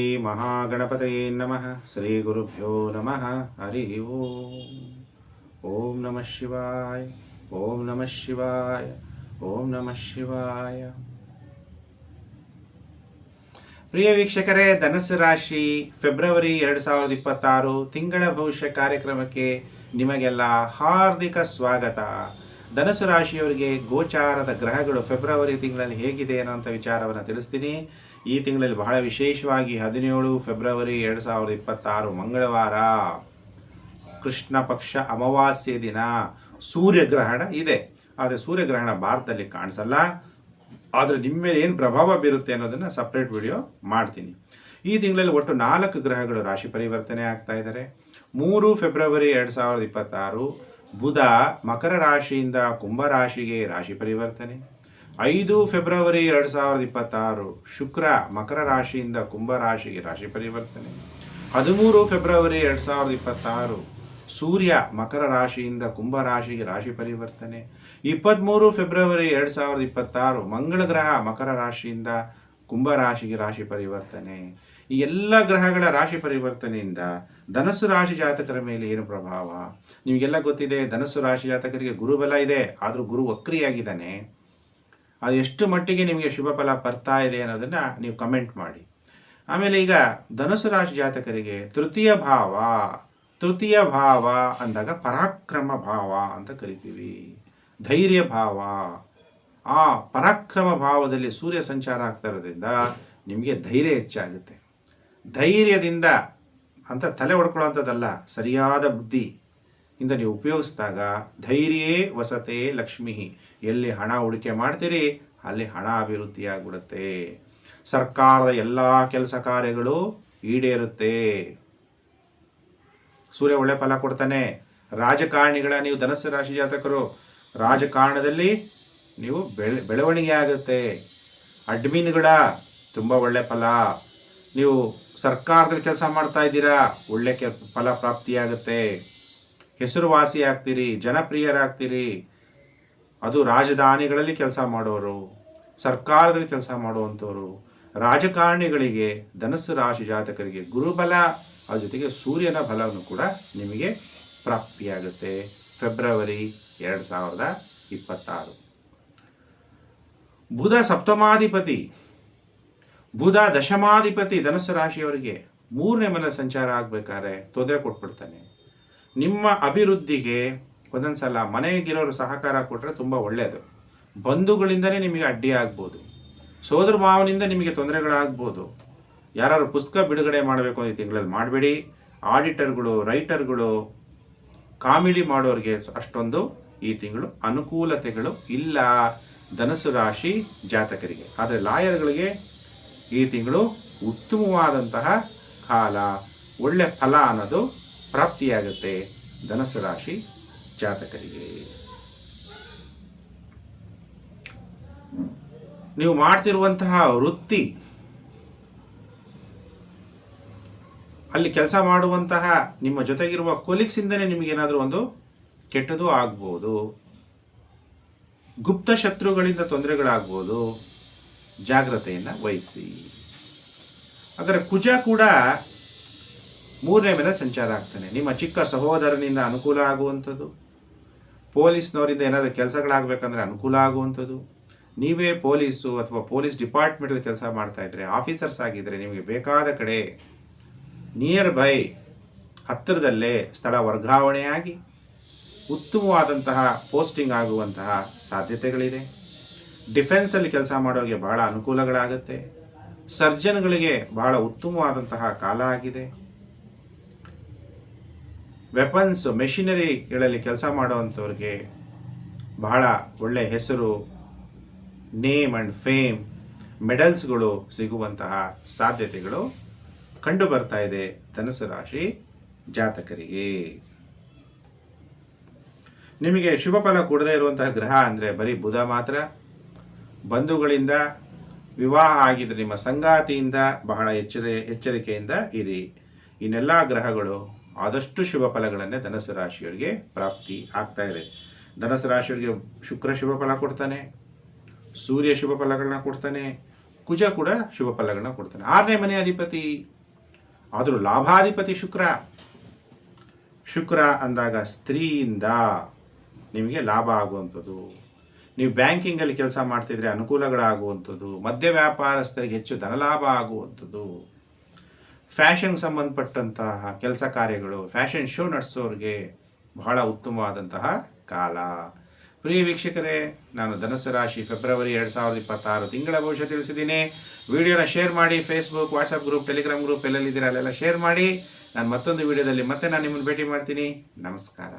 ಶ್ರೀ ಮಹಾಗಣಪತಯೇ ನಮಃ ಶ್ರೀ ಗುರುಭ್ಯೋ ನಮಃ ಹರಿ ಓಂ ಓಂ ನಮಃ ಶಿವಾಯ ಓಂ ನಮಃ ಶಿವಾಯ ಓಂ ನಮಃ ಶಿವಾಯ ಪ್ರಿಯ ವೀಕ್ಷಕರೇ, ಧನಸ್ಸು ರಾಶಿ, ಫೆಬ್ರವರಿ ಎರಡು ಸಾವಿರದ ಇಪ್ಪತ್ತಾರು ತಿಂಗಳ ಭವಿಷ್ಯ ಕಾರ್ಯಕ್ರಮಕ್ಕೆ ನಿಮಗೆಲ್ಲ ಹಾರ್ದಿಕ ಸ್ವಾಗತ. ಧನಸ್ಸು ರಾಶಿಯವರಿಗೆ ಗೋಚಾರದ ಗ್ರಹಗಳು ಫೆಬ್ರವರಿ ತಿಂಗಳಲ್ಲಿ ಹೇಗಿದೆ ಅನ್ನೋಂಥ ವಿಚಾರವನ್ನು ತಿಳಿಸ್ತೀನಿ. ಈ ತಿಂಗಳಲ್ಲಿ ಬಹಳ ವಿಶೇಷವಾಗಿ ಹದಿನೇಳು ಫೆಬ್ರವರಿ ಎರಡು ಸಾವಿರದ ಇಪ್ಪತ್ತಾರು ಮಂಗಳವಾರ ಕೃಷ್ಣ ಪಕ್ಷ ಅಮಾವಾಸ್ಯೆ ದಿನ ಸೂರ್ಯಗ್ರಹಣ ಇದೆ. ಆದರೆ ಸೂರ್ಯಗ್ರಹಣ ಭಾರತದಲ್ಲಿ ಕಾಣಿಸಲ್ಲ. ಆದರೆ ನಿಮ್ಮ ಮೇಲೆ ಏನು ಪ್ರಭಾವ ಬೀರುತ್ತೆ ಅನ್ನೋದನ್ನು ಸಪ್ರೇಟ್ ವಿಡಿಯೋ ಮಾಡ್ತೀನಿ. ಈ ತಿಂಗಳಲ್ಲಿ ಒಟ್ಟು ನಾಲ್ಕು ಗ್ರಹಗಳು ರಾಶಿ ಪರಿವರ್ತನೆ ಆಗ್ತಾ ಇದ್ದಾರೆ ಮೂರು ಫೆಬ್ರವರಿ ಎರಡು ಸಾವಿರದ ಇಪ್ಪತ್ತಾರು ಬುಧ ಮಕರ ರಾಶಿಯಿಂದ ಕುಂಭ ರಾಶಿಗೆ ರಾಶಿ ಪರಿವರ್ತನೆ. ಐದು ಫೆಬ್ರವರಿ ಎರಡು ಸಾವಿರದ ಇಪ್ಪತ್ತಾರು ಶುಕ್ರ ಮಕರ ರಾಶಿಯಿಂದ ಕುಂಭ ರಾಶಿಗೆ ರಾಶಿ ಪರಿವರ್ತನೆ. ಹದಿಮೂರು ಫೆಬ್ರವರಿ ಎರಡು ಸಾವಿರದ ಇಪ್ಪತ್ತಾರು ಸೂರ್ಯ ಮಕರ ರಾಶಿಯಿಂದ ಕುಂಭ ರಾಶಿಗೆ ರಾಶಿ ಪರಿವರ್ತನೆ. ಇಪ್ಪತ್ತ್ಮೂರು ಫೆಬ್ರವರಿ ಎರಡು ಸಾವಿರದ ಇಪ್ಪತ್ತಾರು ಮಂಗಳ ಗ್ರಹ ಮಕರ ರಾಶಿಯಿಂದ ಕುಂಭ ರಾಶಿಗೆ ರಾಶಿ ಪರಿವರ್ತನೆ. ಈ ಎಲ್ಲ ಗ್ರಹಗಳ ರಾಶಿ ಪರಿವರ್ತನೆಯಿಂದ ಧನಸ್ಸು ರಾಶಿ ಜಾತಕರ ಮೇಲೆ ಏನು ಪ್ರಭಾವ? ನಿಮಗೆಲ್ಲ ಗೊತ್ತಿದೆ, ಧನಸ್ಸು ರಾಶಿ ಜಾತಕರಿಗೆ ಗುರುಬಲ ಇದೆ, ಆದರೂ ಗುರು ವಕ್ರಿಯಾಗಿದ್ದಾನೆ. ಅದು ಎಷ್ಟು ಮಟ್ಟಿಗೆ ನಿಮಗೆ ಶುಭ ಫಲ ಬರ್ತಾ ಇದೆ ಅನ್ನೋದನ್ನು ನೀವು ಕಮೆಂಟ್ ಮಾಡಿ. ಆಮೇಲೆ ಈಗ ಧನುಸು ರಾಶಿ ಜಾತಕರಿಗೆ ತೃತೀಯ ಭಾವ ತೃತೀಯ ಭಾವ ಅಂದಾಗ ಪರಾಕ್ರಮ ಭಾವ ಅಂತ ಕರಿತೀವಿ. ಧೈರ್ಯ ಭಾವ. ಆ ಪರಾಕ್ರಮ ಭಾವದಲ್ಲಿ ಸೂರ್ಯ ಸಂಚಾರ ಆಗ್ತಾ ಇರೋದ್ರಿಂದ ನಿಮಗೆ ಧೈರ್ಯ ಹೆಚ್ಚಾಗುತ್ತೆ. ಧೈರ್ಯದಿಂದ ಅಂತ ತಲೆ ಹೊಡ್ಕೊಳ್ಳೋಂಥದ್ದಲ್ಲ ಸರಿಯಾದ ಬುದ್ಧಿ. ಇಂದ ನೀವು ಉಪಯೋಗಿಸಿದಾಗ ಧೈರ್ಯೇ ವಸತೆ ಲಕ್ಷ್ಮಿ. ಎಲ್ಲಿ ಹಣ ಹೂಡಿಕೆ ಮಾಡ್ತೀರಿ, ಅಲ್ಲಿ ಹಣ ಅಭಿವೃದ್ಧಿಯಾಗ್ಬಿಡುತ್ತೆ. ಸರ್ಕಾರದ ಎಲ್ಲ ಕೆಲಸ ಕಾರ್ಯಗಳು ಈಡೇರುತ್ತೆ. ಸೂರ್ಯ ಒಳ್ಳೆ ಫಲ ಕೊಡ್ತಾನೆ. ರಾಜಕಾರಣಿಗಳ, ನೀವು ಧನಸ್ಸು ರಾಶಿ ಜಾತಕರು, ರಾಜಕಾರಣದಲ್ಲಿ ನೀವು ಬೆಳೆ ಬೆಳವಣಿಗೆ ಆಗುತ್ತೆ ಅಡ್ಮಿನ್ಗಳ ತುಂಬ ಒಳ್ಳೆ ಫಲ. ನೀವು ಸರ್ಕಾರದಲ್ಲಿ ಕೆಲಸ ಮಾಡ್ತಾ ಇದ್ದೀರಾ, ಒಳ್ಳೆ ಫಲ ಪ್ರಾಪ್ತಿಯಾಗುತ್ತೆ. ಹೆಸರುವಾಸಿ ಆಗ್ತೀರಿ ಜನಪ್ರಿಯರಾಗ್ತೀರಿ. ಅದು ರಾಜಧಾನಿಗಳಲ್ಲಿ ಕೆಲಸ ಮಾಡೋರು, ಸರ್ಕಾರದಲ್ಲಿ ಕೆಲಸ ಮಾಡುವಂಥವರು. ರಾಜಕಾರಣಿಗಳಿಗೆ ಧನಸ್ಸು ರಾಶಿ ಜಾತಕರಿಗೆ ಗುರುಬಲ, ಅದ್ರ ಜೊತೆಗೆ ಸೂರ್ಯನ ಬಲವನ್ನು ಕೂಡ ನಿಮಗೆ ಪ್ರಾಪ್ತಿಯಾಗುತ್ತೆ. ಫೆಬ್ರವರಿ ಎರಡು ಸಾವಿರದ ಇಪ್ಪತ್ತಾರು. ಬುಧ ಸಪ್ತಮಾಧಿಪತಿ. ಬುಧ ದಶಮಾಧಿಪತಿ ಧನಸ್ಸು ರಾಶಿಯವರಿಗೆ ಮೂರನೇ ಮನೆ ಸಂಚಾರ ಆಗಬೇಕಾದ್ರೆ ತೊಂದರೆ ಕೊಟ್ಬಿಡ್ತಾನೆ. ನಿಮ್ಮ ಅಭಿವೃದ್ಧಿಗೆ ಒಂದೊಂದು ಸಲ ಮನೆಗಿರೋರು ಸಹಕಾರ ಕೊಟ್ಟರೆ ತುಂಬ ಒಳ್ಳೆಯದು ಬಂಧುಗಳಿಂದನೇ ನಿಮಗೆ ಅಡ್ಡಿ ಆಗ್ಬೋದು. ಸೋದರ ಮಾವನಿಂದ ನಿಮಗೆ ತೊಂದರೆಗಳಾಗ್ಬೋದು. ಯಾರು ಪುಸ್ತಕ ಬಿಡುಗಡೆ ಮಾಡಬೇಕು ಅಂದ್ರೆ ತಿಂಗಳಲ್ಲಿ ಮಾಡಬೇಡಿ. ಆಡಿಟರ್ಗಳು, ರೈಟರ್ಗಳು, ಕಾಮಿಡಿ ಮಾಡೋರಿಗೆ ಅಷ್ಟೊಂದು ಈ ತಿಂಗಳು ಅನುಕೂಲತೆಗಳು ಇಲ್ಲ. ಧನಸು ರಾಶಿ ಜಾತಕರಿಗೆ. ಆದರೆ ಲಾಯರ್ಗಳಿಗೆ ಈ ತಿಂಗಳು ಉತ್ತಮವಾದಂತಹ ಕಾಲ, ಒಳ್ಳೆ ಫಲ ಅನ್ನೋದು ಪ್ರಾಪ್ತಿಯಾಗುತ್ತೆ ಧನಸು ರಾಶಿ ಜಾತಕರಿಗೆ. ನೀವು ಮಾಡ್ತಿರುವಂತಹ ವೃತ್ತಿ, ಅಲ್ಲಿ ಕೆಲಸ ಮಾಡುವಂತಹ ನಿಮ್ಮ ಜೊತೆಗಿರುವ ನಿಮಗೆ ನಿಮಗೇನಾದರೂ ಒಂದು ಕೆಟ್ಟದು ಆಗ್ಬೋದು. ಗುಪ್ತ ಶತ್ರುಗಳಿಂದ ತೊಂದರೆಗಳಾಗ್ಬೋದು. ಜಾಗ್ರತೆಯನ್ನು ವಹಿಸಿ. ಅದರ ಕುಜ ಕೂಡ ಮೂರನೇ ಮೇಲೆ ಸಂಚಾರ ಆಗ್ತಾನೆ. ನಿಮ್ಮ ಚಿಕ್ಕ ಸಹೋದರನಿಂದ ಅನುಕೂಲ ಆಗುವಂಥದ್ದು? ಪೊಲೀಸ್ನವರಿಂದ ಏನಾದರೂ ಕೆಲಸಗಳಾಗಬೇಕಂದ್ರೆ ಅನುಕೂಲ ಆಗುವಂಥದ್ದು? ನೀವೇ ಪೊಲೀಸು ಅಥವಾ ಪೊಲೀಸ್ ಡಿಪಾರ್ಟ್ಮೆಂಟಲ್ಲಿ ಕೆಲಸ ಮಾಡ್ತಾ ಇದ್ರೆ, ಆಫೀಸರ್ಸ್ ಆಗಿದ್ದರೆ ನಿಮಗೆ ಬೇಕಾದ ಕಡೆ ನಿಯರ್ ಬೈ ಹತ್ತಿರದಲ್ಲೇ ಸ್ಥಳ ವರ್ಗಾವಣೆಯಾಗಿ ಉತ್ತಮವಾದಂತಹ ಪೋಸ್ಟಿಂಗ್ ಆಗುವಂತಹ ಸಾಧ್ಯತೆಗಳಿದೆ. ಡಿಫೆನ್ಸಲ್ಲಿ ಕೆಲಸ ಮಾಡೋರಿಗೆ ಬಹಳ ಅನುಕೂಲಗಳಾಗುತ್ತೆ. ಸರ್ಜನ್ಗಳಿಗೆ ಬಹಳ ಉತ್ತಮವಾದಂತಹ ಕಾಲ ಆಗಿದೆ. ವೆಪನ್ಸ್ ಮೆಷಿನರಿಗಳಲ್ಲಿ ಕೆಲಸ ಮಾಡುವಂಥವ್ರಿಗೆ ಬಹಳ ಒಳ್ಳೆ ಹೆಸರು ನೇಮ್ ಆ್ಯಂಡ್ ಫೇಮ್ ಮೆಡಲ್ಸ್ಗಳು ಸಿಗುವಂತಹ ಸಾಧ್ಯತೆಗಳು ಕಂಡು ಬರ್ತಾ ಇದೆ ಧನುಸು ರಾಶಿ ಜಾತಕರಿಗೆ. ನಿಮಗೆ ಶುಭ ಫಲ ಕೊಡದೇ ಇರುವಂತಹ ಗ್ರಹ ಅಂದರೆ ಬರೀ ಬುಧ ಮಾತ್ರ. ಬಂಧುಗಳಿಂದ ವಿವಾಹ ಆಗಿದ್ರೆ ನಿಮ್ಮ ಸಂಗಾತಿಯಿಂದ ಬಹಳ ಎಚ್ಚರ, ಎಚ್ಚರಿಕೆಯಿಂದ ಇರಿ. ಇನ್ನೆಲ್ಲ ಗ್ರಹಗಳು ಆದಷ್ಟು ಶುಭ ಫಲಗಳನ್ನೇ ಧನಸು ರಾಶಿಯವರಿಗೆ ಪ್ರಾಪ್ತಿ ಆಗ್ತಾ ಇದೆ. ಧನಸು ರಾಶಿಯವರಿಗೆ ಶುಕ್ರ ಶುಭ ಫಲ ಕೊಡ್ತಾನೆ, ಸೂರ್ಯ ಶುಭ ಫಲಗಳನ್ನ ಕೊಡ್ತಾನೆ, ಕುಜ ಕೂಡ ಶುಭ ಫಲಗಳನ್ನ ಕೊಡ್ತಾನೆ. ಆರನೇ ಮನೆ ಅಧಿಪತಿ, ಆದರೂ ಲಾಭಾಧಿಪತಿ ಶುಕ್ರ. ಶುಕ್ರ ಅಂದಾಗ ಸ್ತ್ರೀಯಿಂದ ನಿಮಗೆ ಲಾಭ ಆಗುವಂಥದ್ದು. ನೀವು ಬ್ಯಾಂಕಿಂಗಲ್ಲಿ ಕೆಲಸ ಮಾಡ್ತಿದ್ರೆ ಅನುಕೂಲಗಳಾಗುವಂಥದ್ದು. ಮಧ್ಯ ವ್ಯಾಪಾರಸ್ಥರಿಗೆ ಹೆಚ್ಚು ಧನಲಾಭ ಆಗುವಂಥದ್ದು. ಫ್ಯಾಷನ್ ಸಂಬಂಧಪಟ್ಟಂತಹ ಕೆಲಸ ಕಾರ್ಯಗಳು, ಫ್ಯಾಷನ್ ಶೋ ನಡೆಸೋರಿಗೆ ಬಹಳ ಉತ್ತಮವಾದಂತಹ ಕಾಲ. ಪ್ರಿಯ ವೀಕ್ಷಕರೇ, ನಾನು ಧನಸ್ಸು ರಾಶಿ ಫೆಬ್ರವರಿ ಎರಡು ಸಾವಿರದ ಇಪ್ಪತ್ತಾರು ತಿಂಗಳ ಭವಿಷ್ಯ ತಿಳಿಸಿದ್ದೀನಿ. ವಿಡಿಯೋನ ಶೇರ್ ಮಾಡಿ Facebook WhatsApp group Telegram group ಎಲ್ಲೆಲ್ಲಿದ್ದೀರಾ ಅಲ್ಲೆಲ್ಲ ಶೇರ್ ಮಾಡಿ. ನಾನು ಮತ್ತೊಂದು ವಿಡಿಯೋದಲ್ಲಿ ಮತ್ತೆ ನಾನು ನಿಮ್ಮನ್ನು ಭೇಟಿ ಮಾಡ್ತೀನಿ. ನಮಸ್ಕಾರ.